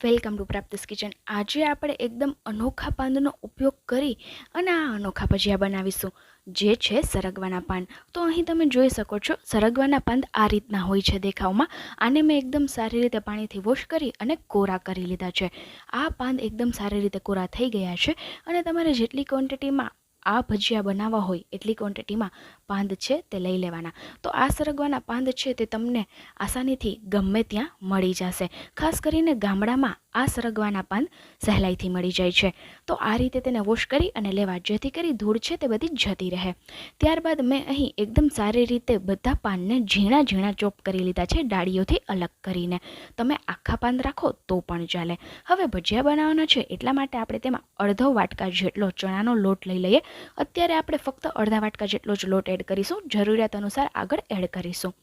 Welcome to પ્રાપ્તિસ kitchen. આજે આપણે એકદમ અનોખા પાંદનો ઉપયોગ કરી અને આ અનોખા ભજીયા બનાવીશું. જે છે સરગવાના પાન તો અહીં તમે જોઈ શકો છો, સરગવાના પાંદ આ રીતના હોય છે દેખાવમાં. આને મેં એકદમ સારી રીતે પાણીથી વોશ કરી અને કોરા કરી લીધા છે. આ પાંદ એકદમ સારી રીતે કોરા થઈ ગયા છે અને તમારે જેટલી ક્વોન્ટિટીમાં આ ભજીયા બનાવવા હોય એટલી ક્વોન્ટિટીમાં પાંદ છે તે લઈ લેવાના. તો આ સરગવાના પાંદ છે તે તમને આસાનીથી ગમે ત્યાં મળી જશે. ખાસ કરીને ગામડામાં આ સરગવાના પાન સહેલાઈથી મળી જાય છે. તો આ રીતે તેને વોશ કરી અને લેવા. જેથી કરી ધૂળ છે તે બધી જતી રહે. ત્યારબાદ મેં અહીં એકદમ સારી રીતે બધા પાનને ઝીણા ઝીણા ચોપ કરી લીધા છે ડાળીઓથી અલગ કરીને. તમે આખા પાન રાખો તો પણ ચાલે. હવે ભજીયા બનાવવાના છે એટલા માટે આપણે તેમાં અડધો વાટકા જેટલો ચણાનો લોટ લઈ લઈએ. અત્યારે આપણે ફક્ત અડધા વાટકા જેટલો જ લોટ એડ કરીશું. જરૂરિયાત અનુસાર આગળ એડ કરીશું.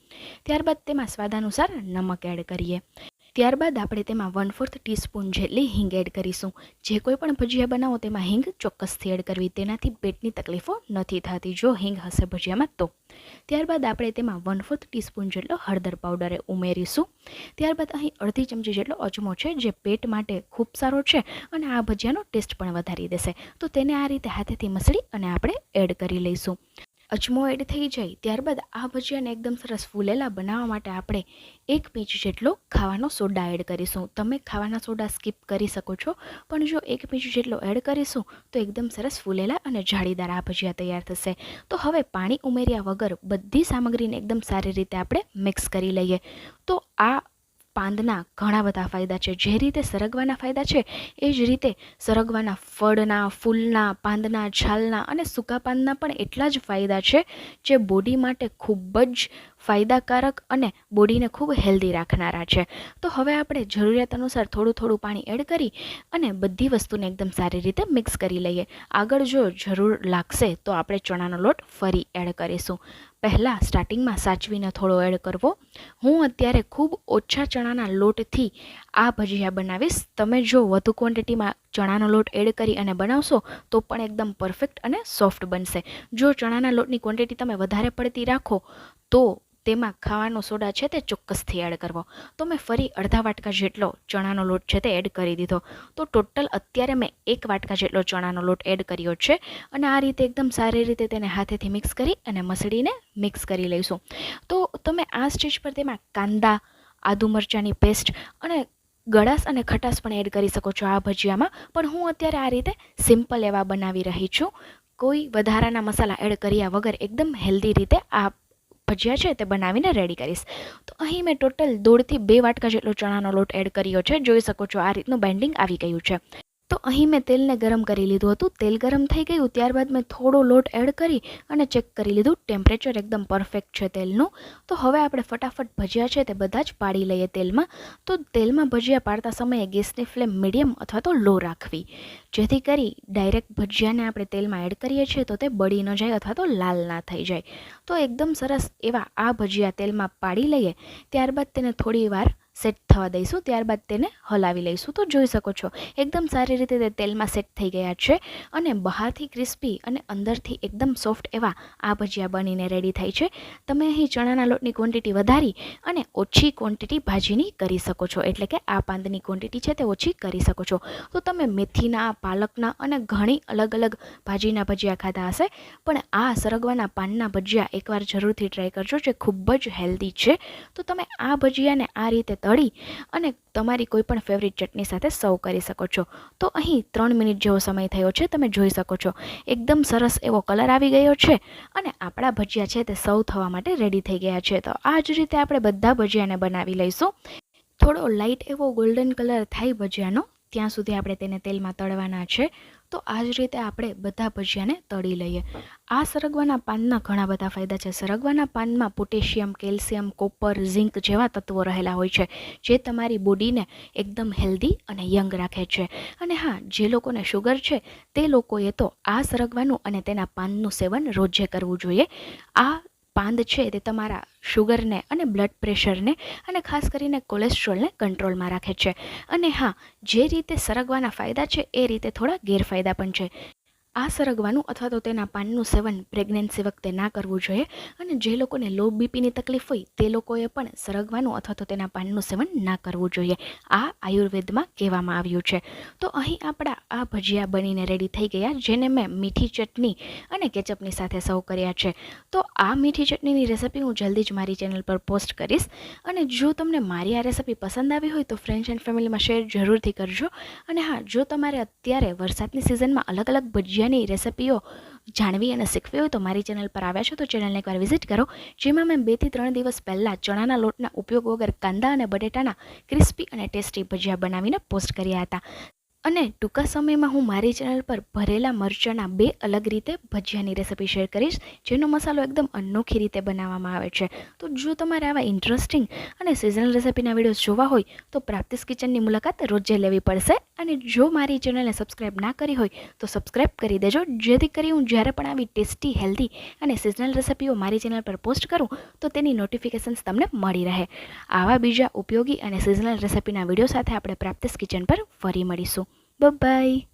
ત્યારબાદ તેમાં સ્વાદાનુસાર નમક એડ કરીએ. ત્યારબાદ આપણે તેમાં વન ફોર્થ ટીસ્પૂન જેટલી હિંગ એડ કરીશું. જે કોઈ પણ ભજીયા બનાવો તેમાં હિંગ ચોક્કસથી એડ કરવી. તેનાથી પેટની તકલીફો નથી થતી. જો હિંગ હશે ભજીયામાં તો. ત્યારબાદ આપણે તેમાં વન ફોર્થ ટીસ્પૂન જેટલો હળદર પાવડર ઉમેરીશું. ત્યારબાદ અહીં અડધી ચમચી જેટલો અજમો છે, જે પેટ માટે ખૂબ સારો છે અને આ ભજીયાનો ટેસ્ટ પણ વધારી દેશે. તો તેને આ રીતે હાથેથી મસળી અને આપણે એડ કરી લઈશું. અજમો એડ થઈ જાય ત્યારબાદ આ ભજીયાને એકદમ સરસ ફૂલેલા બનાવવા માટે આપણે એક પીંચ જેટલો ખાવાનો સોડા એડ કરીશું. તમે ખાવાના સોડા સ્કીપ કરી શકો છો, પણ જો એક પીંચ જેટલો એડ કરીશું, તો એકદમ સરસ ફૂલેલા અને જાળીદાર આ ભજીયા તૈયાર થશે. તો હવે પાણી ઉમેર્યા વગર બધી સામગ્રીને એકદમ સારી રીતે આપણે મિક્સ કરી લઈએ. તો આ પાંદના ઘણા બધા ફાયદા છે. જે રીતે સરગવાના ફાયદા છે, એ જ રીતે સરગવાના ફળના, ફૂલના, પાંદના, છાલના અને સૂકા પાંદના પણ એટલા જ ફાયદા છે, જે બોડી માટે ખૂબ જ ફાયદાકારક અને બોડીને ખૂબ હેલ્ધી રાખનારા છે. તો હવે આપણે જરૂરિયાત અનુસાર થોડું થોડું પાણી એડ કરી અને બધી વસ્તુને એકદમ સારી રીતે મિક્સ કરી લઈએ. આગળ જો જરૂર લાગશે તો આપણે ચણાનો લોટ ફરી એડ કરીશું. પહેલાં સ્ટાર્ટિંગમાં સાચવીને થોડો એડ કરવો. હું અત્યારે ખૂબ ઓછા ચણાના લોટથી આ ભજીયા બનાવીશ. તમે જો વધુ ક્વોન્ટિટીમાં ચણાનો લોટ એડ કરી અને બનાવશો, તો પણ એકદમ પરફેક્ટ અને સોફ્ટ બનશે. જો ચણાના લોટની ક્વોન્ટિટી તમે વધારે પડતી રાખો, તો તેમાં ખાવાનો સોડા છે તે ચોક્કસથી એડ કરવો. તો મેં ફરી અડધા વાટકા જેટલો ચણાનો લોટ છે તે એડ કરી દીધો. તો ટોટલ અત્યારે મેં એક વાટકા જેટલો ચણાનો લોટ એડ કર્યો છે અને આ રીતે એકદમ સારી રીતે તેને હાથેથી મિક્સ કરી અને મસળીને મિક્સ કરી લઈશું. તો તમે આ સ્ટેજ પર તેમાં કાંદા, આદુ મરચાંની પેસ્ટ અને ગળાશ અને ખટાશ પણ એડ કરી શકો છો આ ભજીયામાં. પણ હું અત્યારે આ રીતે સિમ્પલ એવા બનાવી રહી છું. કોઈ વધારાના મસાલા એડ કર્યા વગર એકદમ હેલ્ધી રીતે આ ભજીયા છે તે બનાવીને રેડી કરીશ. તો અહીં મેં ટોટલ દોઢથી બે વાટકા જેટલો ચણાનો લોટ એડ કર્યો છે. જોઈ શકો છો આ રીતનું બેન્ડિંગ આવી ગયું છે. તો અહીં મેં તેલને ગરમ કરી લીધું હતું. તેલ ગરમ થઈ ગયું, ત્યારબાદ મેં થોડો લોટ એડ કરી અને ચેક કરી લીધું. ટેમ્પરેચર એકદમ પરફેક્ટ છે તેલનું. તો હવે આપણે ફટાફટ ભજીયા છે તે બધા જ પાડી લઈએ તેલમાં. તો તેલમાં ભજીયા પાડતા સમયે ગેસની ફ્લેમ મીડિયમ અથવા તો લો રાખવી. જેથી કરી ડાયરેક્ટ ભજીયાને આપણે તેલમાં એડ કરીએ છીએ તો તે બળી ન જાય અથવા તો લાલ ના થઈ જાય. તો એકદમ સરસ એવા આ ભજીયા તેલમાં પાડી લઈએ. ત્યારબાદ તેને થોડી વાર સેટ થવા દઈશું, ત્યારબાદ તેને હલાવી લઈશું. તો જોઈ શકો છો, એકદમ સારી રીતે તે તેલમાં સેટ થઈ ગયા છે અને બહારથી ક્રિસ્પી અને અંદરથી એકદમ સોફ્ટ એવા આ ભજીયા બનીને રેડી થાય છે. તમે અહીં ચણાના લોટની ક્વોન્ટિટી વધારી અને ઓછી ક્વોન્ટિટી ભાજીની કરી શકો છો. એટલે કે આ પાંદની ક્વોન્ટિટી છે તે ઓછી કરી શકો છો. તો તમે મેથીના, પાલકના અને ઘણી અલગ અલગ ભાજીના ભજીયા ખાધા હશે, પણ આ સરગવાના પાનના ભજીયા એકવાર જરૂરથી ટ્રાય કરજો, જે ખૂબ જ હેલ્ધી છે. તો તમે આ ભજીયાને આ રીતે તળી અને તમારી કોઈ પણ ફેવરિટ ચટણી સાથે સર્વ કરી શકો છો. તો અહીં ત્રણ મિનિટ જેવો સમય થયો છે, તમે જોઈ શકો છો. એકદમ સરસ એવો કલર આવી ગયો છે અને આપણા ભજીયા છે તે સર્વ થવા માટે રેડી થઈ ગયા છે. તો આ જ રીતે આપણે બધા ભજીયાને બનાવી લઈશું. થોડો લાઇટ એવો ગોલ્ડન કલર થાય ભજીયાનો, ત્યાં સુધી આપણે તેને તેલમાં તળવાના છે. તો આ જ રીતે આપણે બધા ભજીયાને તળી લઈએ. આ સરગવાના પાનના ઘણા બધા ફાયદા છે. સરગવાના પાનમાં પોટેશિયમ, કેલ્શિયમ, કોપર, ઝિંક જેવા તત્વો રહેલા હોય છે, જે તમારી બોડીને એકદમ હેલ્ધી અને યંગ રાખે છે. અને હા, જે લોકોને શુગર છે, તે લોકોએ તો આ સરગવાનું અને તેના પાનનું સેવન રોજે કરવું જોઈએ. આ પાંદ છે તે તમારા શુગરને અને બ્લડ પ્રેશરને અને ખાસ કરીને કોલેસ્ટ્રોલને કંટ્રોલમાં રાખે છે. અને હા, જે રીતે સરગવાના ફાયદા છે એ રીતે થોડા ગેરફાયદા પણ છે. આ સરગવાનું અથવા તો તેના પાનનું સેવન પ્રેગ્નન્સી વખતે ના કરવું જોઈએ અને જે લોકોને લો બીપીની તકલીફ હોય તે લોકોએ પણ સરગવાનું અથવા તો તેના પાનનું સેવન ના કરવું જોઈએ. આ આયુર્વેદમાં કહેવામાં આવ્યું છે. તો અહીં આપણા આ ભજીયા બનીને રેડી થઈ ગયા, જેને મેં મીઠી ચટણી અને કેચઅપની સાથે સર્વ કર્યા છે. તો આ મીઠી ચટણીની રેસિપી હું જલ્દી જ મારી ચેનલ પર પોસ્ટ કરીશ અને જો તમને મારી આ રેસિપી પસંદ આવી હોય તો ફ્રેન્ડ્સ એન્ડ ફેમિલીમાં શેર જરૂરથી કરજો. અને હા, જો તમારે અત્યારે વરસાદની સિઝનમાં અલગ અલગ ભજીયાની રેસિપીઓ જાણવી અને શીખવી હોય તો મારી ચેનલ પર આવ્યા છો તો ચેનલને એકવાર વિઝિટ કરો, જેમાં મેં બેથી ત્રણ દિવસ પહેલાં ચણાના લોટના ઉપયોગ વગર કાંદા અને બટેટાના ક્રિસ્પી અને ટેસ્ટી ભજીયા બનાવીને પોસ્ટ કર્યા હતા. અને ટૂંકા સમયમાં હું મારી ચેનલ પર ભરેલા મરચાંના બે અલગ રીતે ભજીયાની રેસિપી શેર કરીશ, જેનો મસાલો એકદમ અનોખી રીતે બનાવવામાં આવે છે. તો જો તમારે આવા ઇન્ટરેસ્ટિંગ અને સિઝનલ રેસિપીના વિડીયોઝ જોવા હોય, તો પ્રાપ્તિસ કિચનની મુલાકાત રોજે લેવી પડશે. અને જો મારી ચેનલને સબસ્ક્રાઈબ ના કરી હોય, તો સબસ્ક્રાઈબ કરી દેજો. જેથી કરી હું જ્યારે પણ આવી ટેસ્ટી હેલ્ધી અને સિઝનલ રેસિપીઓ મારી ચેનલ પર પોસ્ટ કરું, તો તેની નોટિફિકેશન્સ તમને મળી રહે. આવા બીજા ઉપયોગી અને સિઝનલ રેસિપીના વીડિયો સાથે આપણે પ્રાપ્તિસ કિચન પર ફરી મળીશું. Bye-bye.